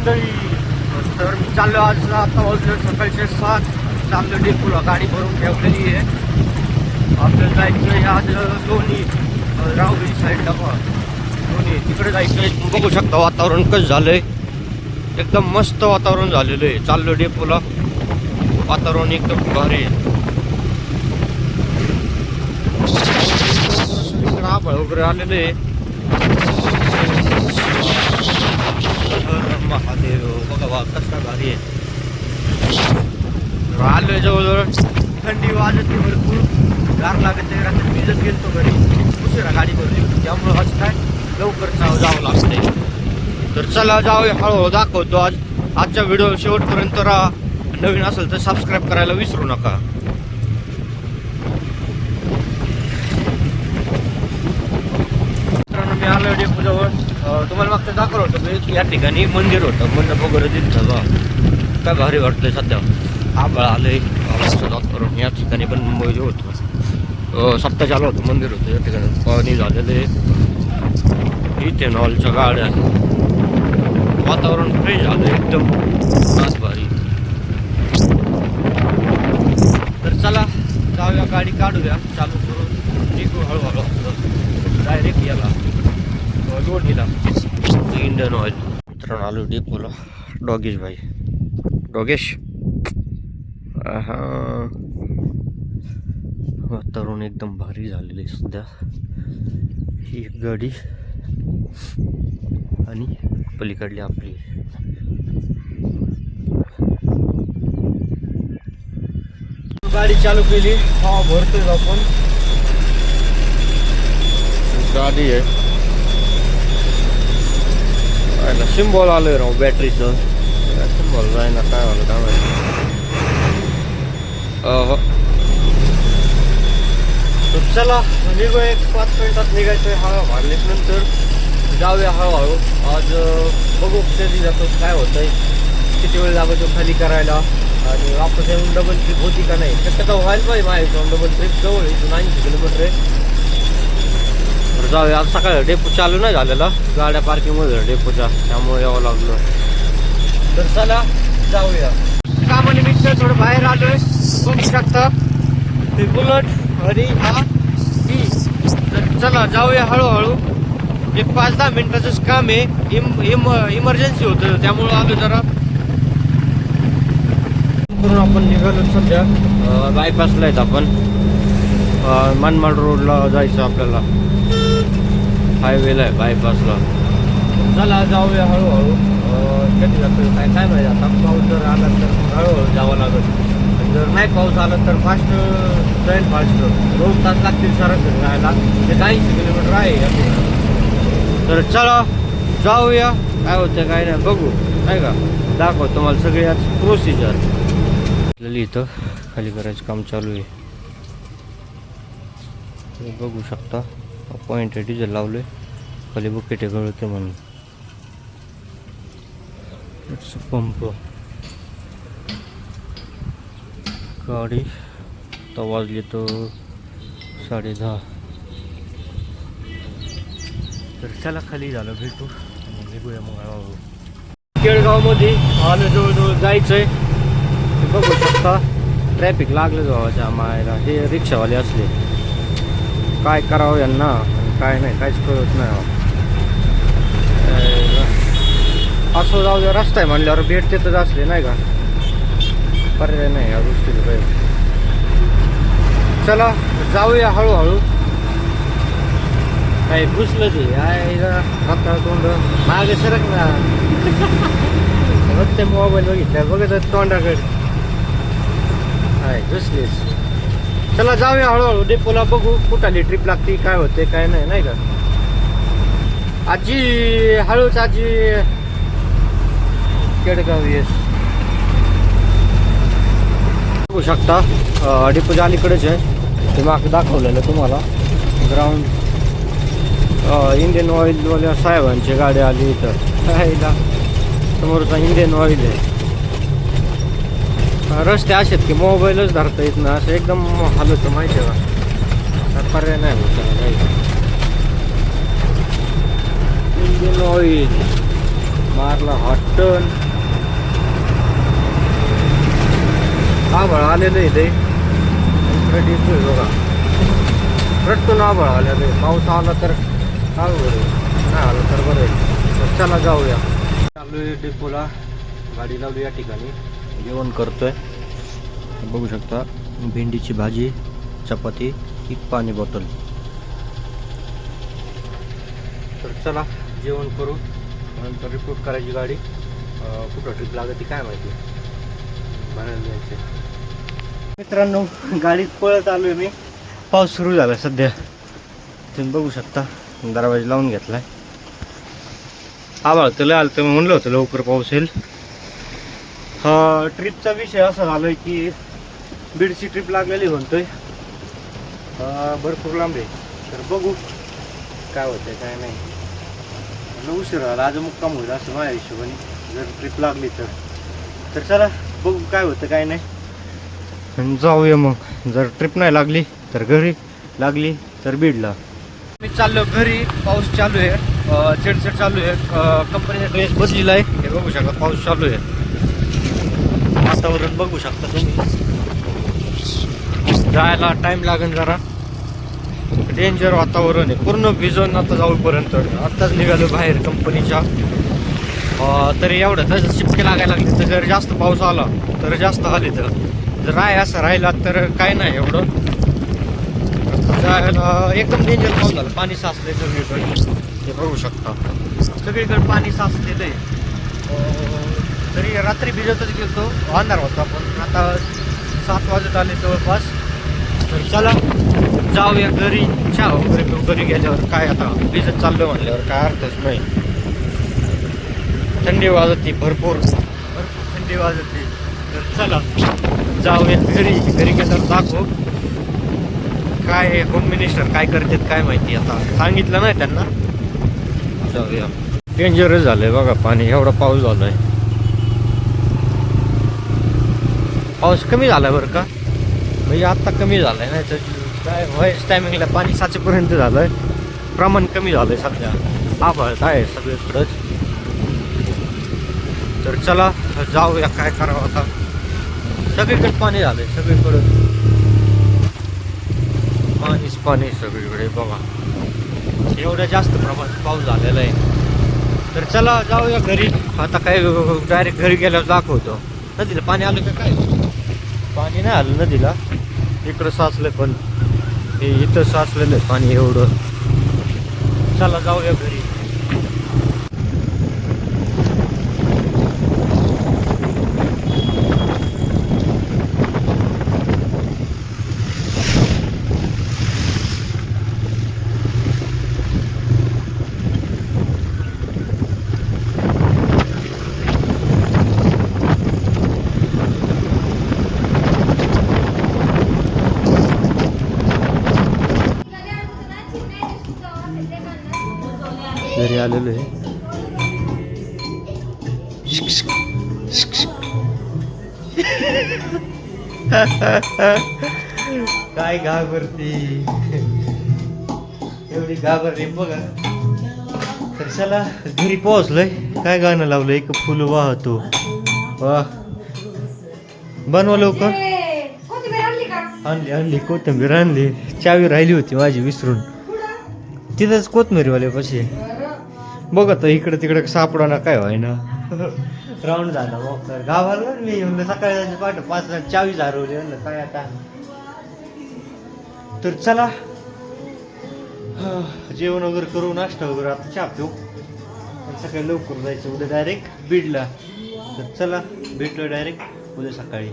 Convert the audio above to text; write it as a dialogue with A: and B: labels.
A: मंडळी तर मी चाललो आज आता वाजले सकाळचे सात. चाललो डेपोला गाडी भरून ठेवलेली आहे. आपल्याला जायचं आहे आज दोन्ही राहुरी साईडला पण. दोन्ही तिकडे जायचं आहे बघू शकता वातावरण कसं झालंय. एकदम मस्त वातावरण झालेलं आहे. चाललो डेपोला वातावरण एकदम भारी आहे. इकडं आभाळ वगैरे आलेलं आहे. महादेव बघा वा कसला भारी आहे आलोय जवळजवळ. थंडी वाजते भरपूर. गार लागत नाही रात्री भिजत गेलतो घरी. उशिरा गाडी भरली होती. त्यामुळं आज काय? लवकर जावं जावं तर चला जाऊया. हळूहळू दाखवतो आज. आजच्या व्हिडिओ शेवटपर्यंत राहा. नवीन असेल तर सबस्क्राईब करायला विसरू नका. मित्रांनो मी आलो डेपोजवळ. जवळ तुम्हाला मागचं दाखवलं होतं की या ठिकाणी मंदिर होतं मंडप वगैरे तिथं बा काय भारी वाटतंय सध्या. आबळ आलंय पावसाचं वातावरण या ठिकाणी पण मुंबई होतं. सप्ताह चालू होतं मंदिर होतं. या ठिकाणी पाणी झालेलं आहे. इथे नॉलच्या गाड्या. वातावरण फ्रेश झालं एकदम. खास भारी. तर चला जाऊया गाडी काढूया. चालू करून निघू हळूहळू. डायरेक्ट याला. लोणीला इंडियन ऑइल मित्रांनो आलो डेपोला डॉगेश भाई. डॉगेश? हा वातावरण एकदम भारी झालेलं आहे सध्या. ही एक गाडी आणि पलीकडली आपली. गाडी चालू केली. हा भरतोय आपण. गाडी आहे. ना सिम्बॉल आलोय राव बॅटरीचं सिम्बॉल जाय ना काय झालं काय माहिती. तर चला निघू एक पाच मिनिटात निघायचं हवा मारलीच नंतर. जाऊया हळूहळू. आज बघू कधी जातो काय होतंय. किती वेळ लागतो खाली करायला. आणि वापस येऊन डबल ट्रिप होती का नाही? शक्यता व्हायला पाहिजे माझ्या डबल ट्रिप जवळ आहे इथून ऐंशी किलोमीटर आहे. तर जाऊया. आज सकाळी डेपो चालू नाही झालेला. गाड्या पार्किंगमध्ये डेपोच्या. त्यामुळे यावं लागलं. तर चला जाऊया. कामानिमित्त थोडं बाहेर आलोय. बघू शकता. ते बुलट हरी हा ही. तर चला जाऊया हळूहळू. एक पाच दहा मिनिटाचंच काम आहे. इम इम इमर्जन्सी होतं. त्यामुळं आलो जरा. करून आपण निघालो सध्या. बायपासला आहेत आपण. मनमाड रोडला जायचं आपल्याला. हायवेला आहे बायपासला चला जाऊया हळूहळू. कधी जातो काय काय माहिती आता. पाऊस जर आला तर हळूहळू जावं लागेल. जर नाही पाऊस आला तर फास्ट जाईल फास्ट दोन तास लागतील सरासरी राहायला. म्हणजे ते ऐंशी किलोमीटर आहे या तर चला जाऊया. काय होतं काय नाही बघू. नाही का? दाखव तुम्हाला सगळी आज प्रोसिजर आपल्याला इथं खाली करायचं काम चालू आहे. तुम्ही बघू शकता. पॉईंट डिझेल आहे खाली बुकेटे गळते म्हणून. पंप गाडी आता वाजली तर साडे दहा. तर चला खाली झालं भेटू. निघूया मग केळगावमध्ये आलं जवळजवळ जायचं आहे बघू शकता ट्रॅफिक लागलं जवळच्या मायला हे रिक्षावाले असले. काय करावं यांना? काय नाही काहीच कळत नाही असं जाऊ द्या रस्ता आहे म्हणल्यावर भेट तिथंच असले नाही का? पर्याय नाही या गोष्टीला काही. चला जाऊया हळूहळू. काही पुसलं ते हाता तोंड. मागे सरक ना. ते मोबाईल बघितल्या बघत तोंडाकडे. हाय घुसलीस चला जाऊया हळूहळू. डेपोला बघू कुठाली ट्रिप लागते काय होते काय नाही नाही का? आजी हळूच आजी. केडगाव येस बघू शकता डेपोच्या अलीकडेच आहे ते माग दाखवलेलं तुम्हाला. ग्राउंड इंडियन ऑइलवाल्या साहेबांची गाडी आली इथं. समोरचा इंडियन ऑइल आहे. रस्ते असे आहेत की मोबाईलच धरता येत ना असं एकदम हालत माहिती आहे का? पर्याय नाही होत त्याला काही ऑइल मारला हॉट टर्न आभाळ आलेलं आहे ते. डिपो आहे बघा. रट्टून आभाळ आलेलं आहे. पाऊस आला तर काय बरं नाही आलं तर बरं आहे चला जाऊया. चालू आहे डिपोला गाडी लावली या ठिकाणी. जेवण करतोय. बघू शकता भेंडीची भाजी चपाती ही पाणी बॉटल. तर चला जेवण करू. नंतर रिपोर्ट करायची गाडी. कुठं ट्रिप लागते काय माहिती? भरायला जायचे मित्रांनो गाडीत पळत आलो आहे मी. पाऊस सुरू झाला सध्या. तुम्ही बघू शकता दरवाजा लावून घेतलाय. आभाळ तर लय आलं तर म्हणलं होतं लवकर पाऊस येईल. ट्रिपचा विषय असा झालाय की बीडची ट्रिप लागलेली म्हणतोय. भरपूर लांब आहे. तर बघू काय होतंय काय नाही. उशीर झाला आज मुक्काम होईल असं माझ्या हिशोबाने. जर ट्रिप लागली तर. तर चला बघू काय होतं काय नाही. आणि जाऊया मग. जर ट्रिप नाही लागली तर घरी. लागली तर बीडला. मी चाललो घरी पाऊस चालू आहे. चिडचिड चालू आहे. कंपनीचा ड्रेस बदलीला आहे हे बघू शकता पाऊस चालू आहे. वातावरण बघू शकता तुम्ही. जायला टाइम लागेल जरा. डेंजर वातावरण आहे. पूर्ण भिजवून आता जाऊपर्यंत. आत्ताच निघालो बाहेर कंपनीच्या. तरी एवढं त्याचं शिपके लागायला लागले तर जर जास्त पाऊस आला तर जास्त आले तर. जर आहे असं राहिला तर काय नाही एवढं. जायला एकदम डेंजर पाऊस झाला. पाणी साचले सगळीकडे. ते बघू शकता. सगळीकडे पाणी साचलेलं आहे. तरी रात्री भिजतच गेलो होणार होता पण आता सात वाजत आले जवळपास. तर चला जाऊया घरी. चहा वगैरे घेऊ घरी गेल्यावर काय आता भिजत चाललो म्हणल्यावर काय अर्थच नाही. थंडी वाजते भरपूर. भरपूर थंडी वाजते. तर चला जाऊया घरी. घरी गेल्यावर दाखव. काय होम मिनिस्टर काय करतात काय माहिती आता. सांगितलं नाही त्यांना? जाऊया. डेंजरस झालंय बघा पाणी. एवढा पाऊस झालाय. पाऊस कमी झाला बरं का? म्हणजे आत्ता कमी झालाय नाही तर काय व्हायच टायमिंगला पाणी साचेपर्यंत आहे प्रमाण कमी झालं आहे सध्या. आभाळत आहे सगळीकडंच. तर चला जाऊया काय करावं आता. सगळीकडे पाणी झालं आहे सगळीकडं. पाणीच पाणी सगळीकडे बघा. एवढं जास्त प्रमाणात पाऊस झालेला आहे. तर चला जाऊया घरी. आता काय डायरेक्ट घरी गेल्यावर दाखवतो. नदीला पाणी आलं का काय? पाणी नाही आलं नदीला. इकडं साचलं पण. हे इथं साचलेलं आहे पाणी एवढं. चला जाऊया घरी. घरी आलेलो आहे. काय घाबरती? एवढी घाबरली बघा. तर चला घरी पोहोचलोय. काय गाणं लावलं एक फुल वाहतो. वा बनवा लवकर.
B: कोथिंबीर आणली का?
A: आणली आणली कोथिंबीर आणली. चावी राहिली होती माझी विसरून. तिथंच कोथमिरीवाले पाशी बघत इकडे तिकडे सापडा ना काय व्हाय ना राऊंड झाला मग. तर गावाला मी म्हणलं सकाळी जायचं पाठ पाच चावीस हरवली म्हणलं काय आता? तर चला. जेवण वगैरे करू नाश्ता वगैरे आता चहा पिऊ. सकाळी लवकर जायचं उद्या डायरेक्ट बीडला. तर चला भेटलो डायरेक्ट उद्या सकाळी.